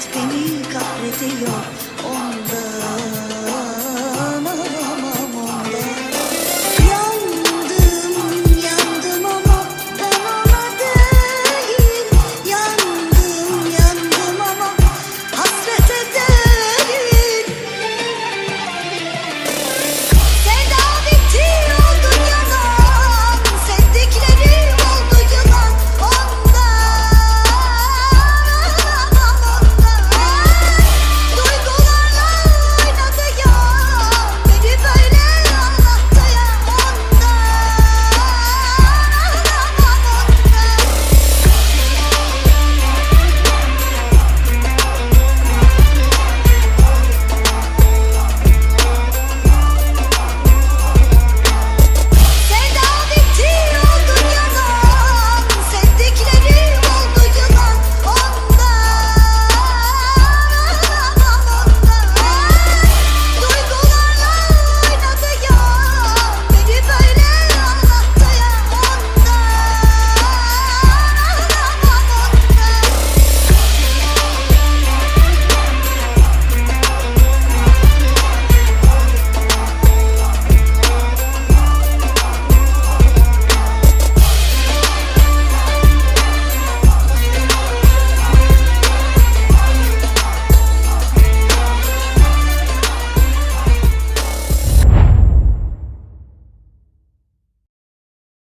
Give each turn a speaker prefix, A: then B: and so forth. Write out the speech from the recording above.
A: hayat beni kahrediyor